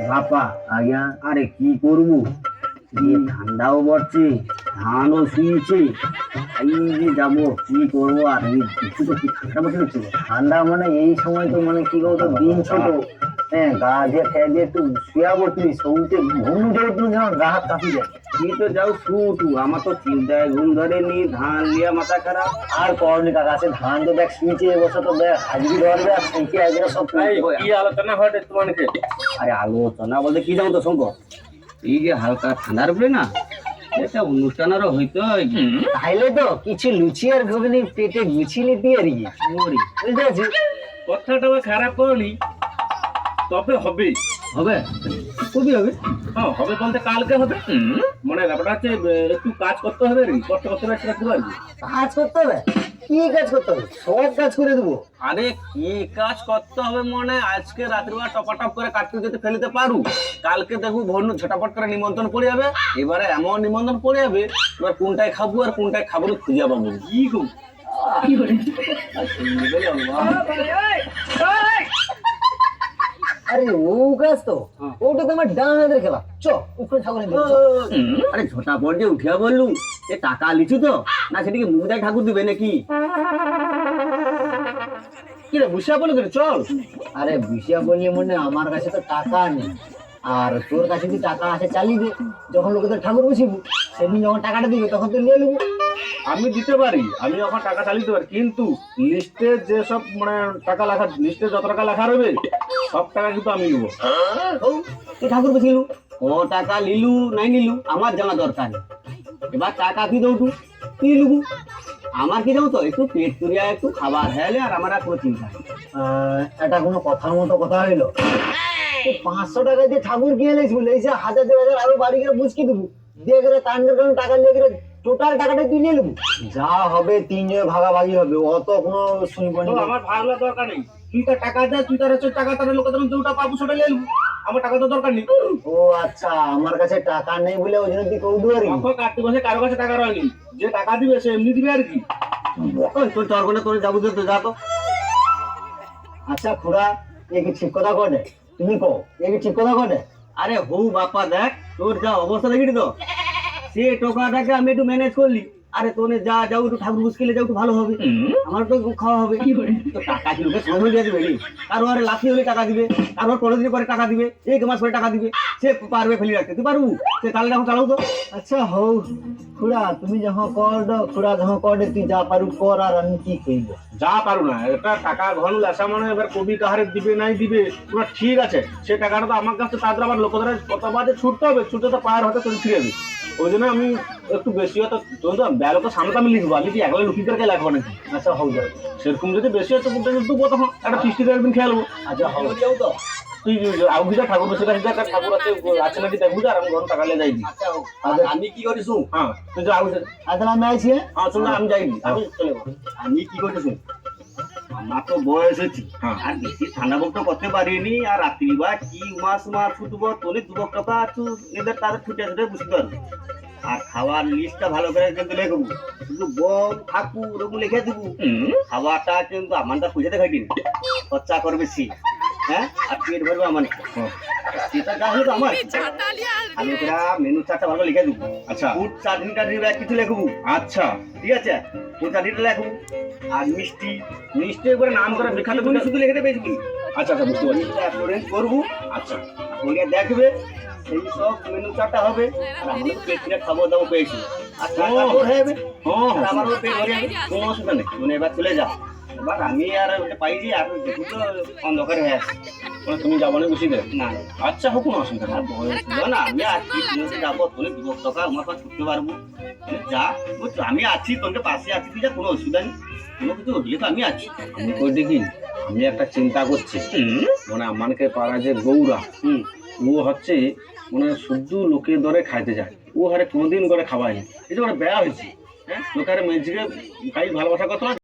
বাপা, আজ্ঞা, আরে কি করব? ঠান্ডাও পড়ছে, ধানও শুয়েছে। এই যে যাব, কি করব আর এই কিছু তো কি ঠান্ডা বসে গেছিল ঠান্ডা মানে এই সময় তো মানে কি বলতো, দিন ছোট। হ্যাঁ গা দিয়ে খেয়ে দিয়ে একটু শুয়া পড়ছিলি সৌতে ঘুম উঠে উঠল গা হাত কাঁপি যায় তুই তো যাও শুটু আমার তো চিন্তায় ঘুম ধরেনি ধান লিয়া মাথা খারাপ। আর করনি কাকা সে ধান তো দেখ শুয়েছে এবছর তো দেখ হাজিরি ধরবে আর সেইকে একদিন সব কি আলোচনা হয় তোমাকে? আরে আলোচনা বলতে কি জানো তো শঙ্কর? এই যে হালকা ঠান্ডার উপরে না একটা অনুষ্ঠান আরও হইতো তাইলে তো কিছু লুচি আর ঘুগনি পেটে গুছিয়ে নিতে আর কি বুঝতে পারছি? কথাটা খারাপ করলি তবে হবে। হবে? কবি হবে? হ্যাঁ হবে বলতে কালকে হবে। মানে ব্যাপারটা হচ্ছে একটু কাজ করতে হবে রে কষ্ট করতে হবে সেটা করতে পারবি? কাজ করতে হবে? কি কাজ করতে হবে? সব কাজ করে দেবো। আরে কি কাজ করতে হবে মনে? আজকে রাত্রিবেলা টপাটপ করে কাটতে যেতে ফেলতে পারু কালকে দেখব ভন্য ঝটাপট করে নিমন্ত্রণ পড়ে যাবে এবারে এমন নিমন্ত্রণ পড়ে যাবে এবার কোনটায় খাব আর কোনটায় খাব খুঁজে পাবো কি গো? আরে ও কাজ তো। হ্যাঁ। ওটা তো আমার ডান হাতের খেলা। চ উপরে ঠাকুর আরে যে উঠিয়া বললু এ টাকা লিচু তো? না সেটিকে মুখ দেয় ঠাকুর দিবে নাকি? কি রে বলে দিলে চল। আরে বললি মনে আমার কাছে তো টাকা নেই। আর তোর কাছে যদি টাকা আছে চালিয়ে দে। যখন লোকেদের ঠাকুর বসিব সেদিন যখন টাকাটা দিবে তখন তো নিয়ে নেব। আমি দিতে পারি আমি এখন টাকা চালিয়ে দিতে পারি কিন্তু লিস্টে যে সব মানে টাকা লেখা লিস্টে যত টাকা লেখা রবে সব টাকা কিন্তু আমি নেব। ও, তুই ঠাকুর বসিলু ও টাকা লিলু নাই নিলু আমার জানা দরকার এবার টাকা কি দৌটু কি লিবু আমার কি যাও তো? একটু পেট তুলিয়া একটু খাবার। হেলে আর আমার আর কোনো চিন্তা এটা কোনো কথার মতো কথা হইল? তুই পাঁচশো টাকা দিয়ে ঠাকুর কিনে নিস বলে? এই যে হাজার দেড় হাজার আরও বাড়ি গেলে বুঝকি দেবো? দিয়ে গেলে তান্ডের কারণে টাকা নিয়ে গেলে টোটাল টাকাটা তুই নিয়ে নেব। যা হবে তিনজনে ভাগাভাগি হবে অত কোনো শুনব তো না আমার ভাগলা দরকার নেই। তুই তার টাকা দে তুই তার হচ্ছে টাকা তার লোকের আমি যেটা পাবো সেটা নিয়ে নেব। আমার টাকা তো দরকার নেই। ও আচ্ছা আমার কাছে টাকা নেই বলে ওই জন্য তুই কৌদু আর কাটতে বসে কারও কাছে টাকা রয়নি। যে টাকা দিবে সে এমনি দিবে আর কি। ওই, তোর চরগনে তোর যাব তো যা তো। আচ্ছা খুড়া এ কি ঠিক কথা কটে তুমি কো এ কি ঠিক কথা কটে আরে হৌ বাপা দেখ তোর যা অবস্থা দেখি তো? সে টোকাটাকে আমি একটু ম্যানেজ করলি। আরে তোনে যা যাও একটু ঠাকুর মুশকিলে যাও একটু ভালো হবে। আমার তো খাওয়া হবে। কি করে? তো টাকা কি সময় দিয়ে দিবে কারও আরে লাফি হলে টাকা দিবে কারও পনেরো দিন পরে টাকা দিবে এক মাস পরে টাকা দিবে সে পারবে ফেলি রাখতে। তুই পারব? সে তাহলে এখন চালাও তো। আচ্ছা হও। খুড়া তুমি যখন কর দাও খুড়া যখন করে তুই যা পারু কর আর আমি কি কইব যা পারু না এটা টাকা ঘন লেসা মানে এবার কবি কাহারে দিবে নাই দিবে তোমার ঠিক আছে। সে টাকাটা তো আমার কাছে তাদের আবার লোকদের কত বাজে ছুটতে হবে ছুটে তো পায়ের হাতে তুমি ফিরে ওই জন্য আমি একটু বেশি হয়তো তুমি তো ব্যালো তো সামনে তো আমি লিখব আমি কি একলা লুকি করে লেখবো নাকি? আচ্ছা হও যাও সেরকম যদি বেশি হচ্ছে বুকটা কিন্তু দেবো তখন একটা ফিস্টি একদিন খেলব আচ্ছা হও যাও তো তুই আউগিটা ঠাকুর বসে কাছে একটা ঠাকুর আছে আছে নাকি দেখব আর আমি ঘর টাকা নিয়ে যাইবি আচ্ছা। আমি কি করি শুন হ্যাঁ তুই যে আউগিটা আচ্ছা আমি আছি হ্যাঁ? হ্যাঁ শুন আমি যাইনি। আমি চলে আমি কি শুন আমার তো বয়স হচ্ছে হ্যাঁ। আর বেশি ঠান্ডা বক্ত করতে পারিনি আর রাত্রি বা কি মাস মাস ছুটবো তোলে যুবক টাকা একটু এদের তাদের ছুটে ছুটে বুঝতে পারব। আর খাওয়ার লিস্টটা ভালো করে কিন্তু লিখব শুধু বম ঠাকুর ওগুলো লিখে দেবো। খাওয়াটা কিন্তু আমারটা খুঁজে খাইনি। খরচা করবে সে হ্যাঁ? আর পেট ভরবে আমার সেটা যা হলো আমার। আমি মেনু চারটা ভালো লিখে দেবো। আচ্ছা। ফুড চাটনি টাটনি কিছু লিখব আচ্ছা। ঠিক আছে? ফুড চাটনিটা লিখব আর মিষ্টি মিষ্টি করে নাম করে বিখ্যাত গুলি শুধু লিখে দেবে কি? আচ্ছা আচ্ছা বুঝতে পারছি। অ্যাপ্লোরেন্স করব। আচ্ছা ওকে দেখবে সেই সব মেনু চারটা হবে। আর আমাদের পেট খাব দাবো পেয়েছি। আর টাকা তোর হয়ে যাবে। হ্যাঁ আমারও পেট ভরে যাবে কোনো অসুবিধা নেই। তুমি এবার চলে যাও এবার আমি আর ওটা পাইছি আর দেখি তো অন্ধকার হয়ে আছে। মানে তুমি যাব না দে না। আচ্ছা হোক কোনো অসুবিধা ছিল না আমি কি তুমি যাব তুমি যুবক টাকা আমার কাছে ছুটতে পারব। যা বুঝছ আমি আছি তোমাকে পাশে আছি তুই যা কোনো অসুবিধা নেই। কোনো কিছু হলে তো আমি আছি। আমি কই দেখি আমি একটা চিন্তা করছি। মানে আমাকে পাড়া যে গৌরা হুম। ও হচ্ছে মানে শুদ্ধ লোকের দরে খাইতে যায়। ও হারে কোনোদিন করে খাওয়ায়নি এই যে ওরা বেয়া হয়েছে হ্যাঁ? লোকের মেজিকে খাই ভালোবাসা করতে হয়